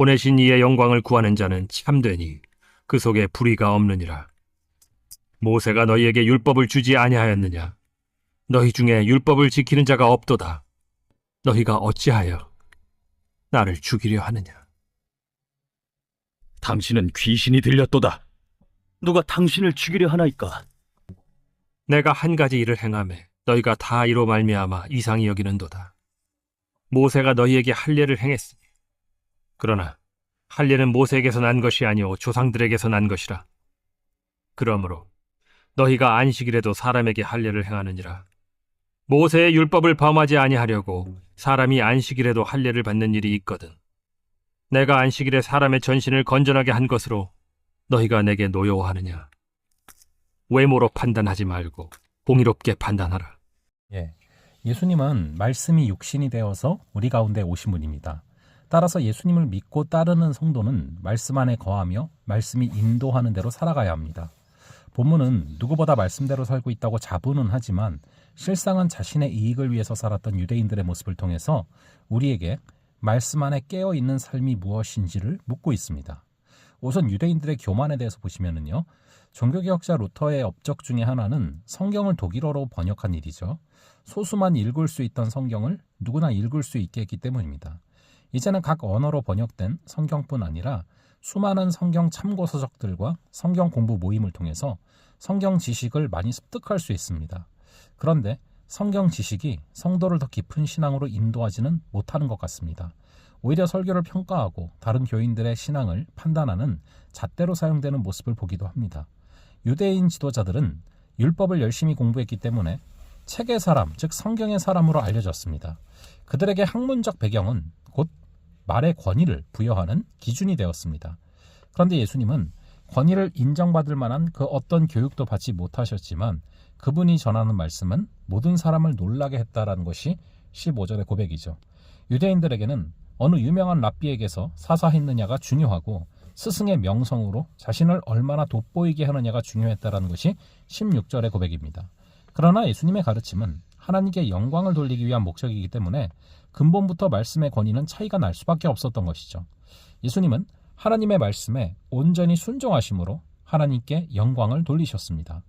보내신 이의 영광을 구하는 자는 참되니 그 속에 불의가 없느니라. 모세가 너희에게 율법을 주지 아니하였느냐? 너희 중에 율법을 지키는 자가 없도다. 너희가 어찌하여 나를 죽이려 하느냐? 당신은 귀신이 들렸도다. 누가 당신을 죽이려 하나이까? 내가 한 가지 일을 행함에 너희가 다 이로 말미암아 이상히 여기는도다. 모세가 너희에게 할례를 행했으니 그러나 할례는 모세에게서 난 것이 아니오 조상들에게서 난 것이라. 그러므로 너희가 안식일에도 사람에게 할례를 행하느니라. 모세의 율법을 범하지 아니하려고 사람이 안식일에도 할례를 받는 일이 있거든. 내가 안식일에 사람의 전신을 건전하게 한 것으로 너희가 내게 노여워하느냐? 외모로 판단하지 말고 공의롭게 판단하라. 예. 예수님은 말씀이 육신이 되어서 우리 가운데 오신 분입니다. 따라서 예수님을 믿고 따르는 성도는 말씀 안에 거하며 말씀이 인도하는 대로 살아가야 합니다. 본문은 누구보다 말씀대로 살고 있다고 자부는 하지만 실상은 자신의 이익을 위해서 살았던 유대인들의 모습을 통해서 우리에게 말씀 안에 깨어 있는 삶이 무엇인지를 묻고 있습니다. 우선 유대인들의 교만에 대해서 보시면은요. 종교개혁자 루터의 업적 중에 하나는 성경을 독일어로 번역한 일이죠. 소수만 읽을 수 있던 성경을 누구나 읽을 수 있게 했기 때문입니다. 이제는 각 언어로 번역된 성경뿐 아니라 수많은 성경 참고 서적들과 성경 공부 모임을 통해서 성경 지식을 많이 습득할 수 있습니다. 그런데 성경 지식이 성도를 더 깊은 신앙으로 인도하지는 못하는 것 같습니다. 오히려 설교를 평가하고 다른 교인들의 신앙을 판단하는 잣대로 사용되는 모습을 보기도 합니다. 유대인 지도자들은 율법을 열심히 공부했기 때문에 책의 사람, 즉 성경의 사람으로 알려졌습니다. 그들에게 학문적 배경은 곧 말의 권위를 부여하는 기준이 되었습니다. 그런데 예수님은 권위를 인정받을 만한 그 어떤 교육도 받지 못하셨지만 그분이 전하는 말씀은 모든 사람을 놀라게 했다라는 것이 15절의 고백이죠. 유대인들에게는 어느 유명한 랍비에게서 사사했느냐가 중요하고 스승의 명성으로 자신을 얼마나 돋보이게 하느냐가 중요했다라는 것이 16절의 고백입니다. 그러나 예수님의 가르침은 하나님께 영광을 돌리기 위한 목적이기 때문에 근본부터 말씀의 권위는 차이가 날 수밖에 없었던 것이죠. 예수님은 하나님의 말씀에 온전히 순종하심으로 하나님께 영광을 돌리셨습니다.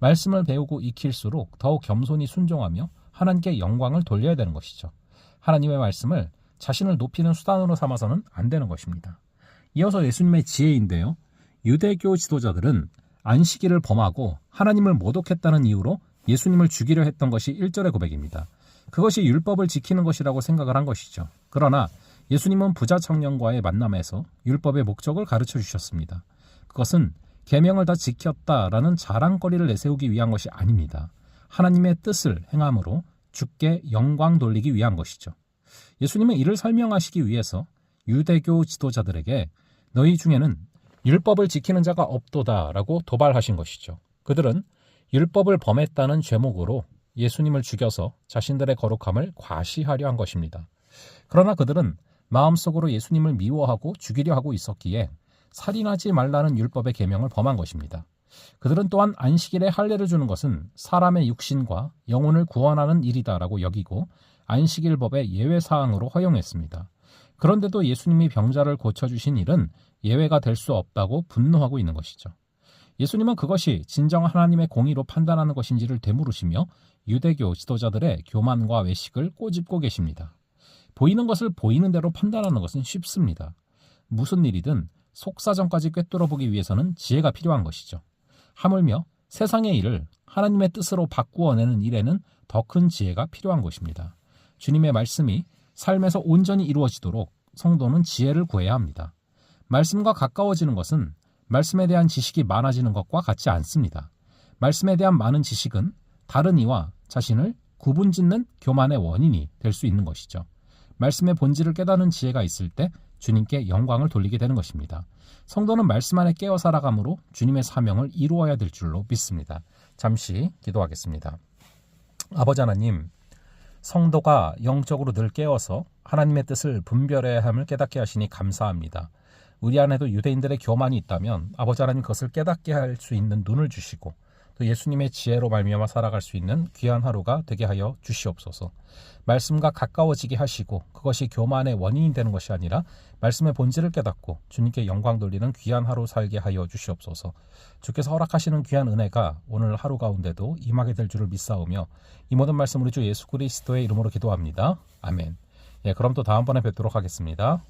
말씀을 배우고 익힐수록 더욱 겸손히 순종하며 하나님께 영광을 돌려야 되는 것이죠. 하나님의 말씀을 자신을 높이는 수단으로 삼아서는 안 되는 것입니다. 이어서 예수님의 지혜인데요. 유대교 지도자들은 안식일을 범하고 하나님을 모독했다는 이유로 예수님을 죽이려 했던 것이 1절의 고백입니다. 그것이 율법을 지키는 것이라고 생각을 한 것이죠. 그러나 예수님은 부자 청년과의 만남에서 율법의 목적을 가르쳐 주셨습니다. 그것은 계명을 다 지켰다라는 자랑거리를 내세우기 위한 것이 아닙니다. 하나님의 뜻을 행함으로 주께 영광 돌리기 위한 것이죠. 예수님은 이를 설명하시기 위해서 유대교 지도자들에게 너희 중에는 율법을 지키는 자가 없도다라고 도발하신 것이죠. 그들은 율법을 범했다는 죄목으로 예수님을 죽여서 자신들의 거룩함을 과시하려 한 것입니다. 그러나 그들은 마음속으로 예수님을 미워하고 죽이려 하고 있었기에 살인하지 말라는 율법의 계명을 범한 것입니다. 그들은 또한 안식일에 할례를 주는 것은 사람의 육신과 영혼을 구원하는 일이다라고 여기고 안식일법의 예외 사항으로 허용했습니다. 그런데도 예수님이 병자를 고쳐 주신 일은 예외가 될 수 없다고 분노하고 있는 것이죠. 예수님은 그것이 진정 하나님의 공의로 판단하는 것인지를 되물으시며 유대교 지도자들의 교만과 외식을 꼬집고 계십니다. 보이는 것을 보이는 대로 판단하는 것은 쉽습니다. 무슨 일이든 속사정까지 꿰뚫어 보기 위해서는 지혜가 필요한 것이죠. 하물며 세상의 일을 하나님의 뜻으로 바꾸어내는 일에는 더 큰 지혜가 필요한 것입니다. 주님의 말씀이 삶에서 온전히 이루어지도록 성도는 지혜를 구해야 합니다. 말씀과 가까워지는 것은 말씀에 대한 지식이 많아지는 것과 같지 않습니다. 말씀에 대한 많은 지식은 다른 이와 자신을 구분 짓는 교만의 원인이 될 수 있는 것이죠. 말씀의 본질을 깨닫는 지혜가 있을 때 주님께 영광을 돌리게 되는 것입니다. 성도는 말씀 안에 깨어 살아감으로 주님의 사명을 이루어야 될 줄로 믿습니다. 잠시 기도하겠습니다. 아버지 하나님, 성도가 영적으로 늘 깨어서 하나님의 뜻을 분별해야 함을 깨닫게 하시니 감사합니다. 우리 안에도 유대인들의 교만이 있다면 아버지 하나님 그것을 깨닫게 할 수 있는 눈을 주시고 또 예수님의 지혜로 말미암아 살아갈 수 있는 귀한 하루가 되게 하여 주시옵소서. 말씀과 가까워지게 하시고 그것이 교만의 원인이 되는 것이 아니라 말씀의 본질을 깨닫고 주님께 영광 돌리는 귀한 하루 살게 하여 주시옵소서. 주께서 허락하시는 귀한 은혜가 오늘 하루 가운데도 임하게 될 줄을 믿사오며 이 모든 말씀 우리 주 예수 그리스도의 이름으로 기도합니다. 아멘. 예, 그럼 또 다음번에 뵙도록 하겠습니다.